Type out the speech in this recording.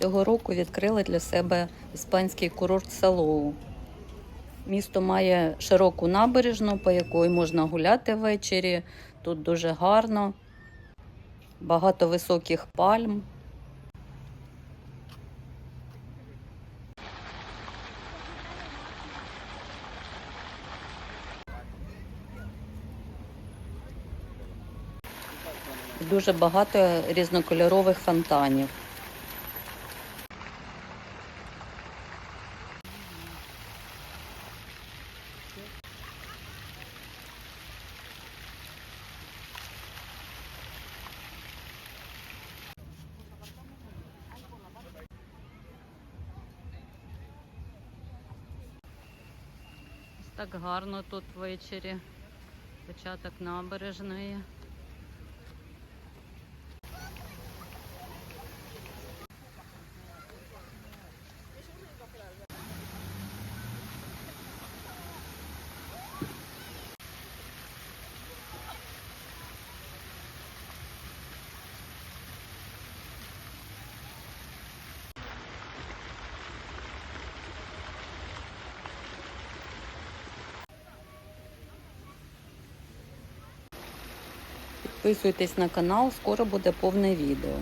Цього року відкрили для себе іспанський курорт Салоу. Місто має широку набережну, по якої можна гуляти ввечері. Тут дуже гарно, багато високих пальм. Дуже багато різнокольорових фонтанів. Так гарно тут ввечері. Початок набережної. Підписуйтесь на канал, скоро буде повне відео.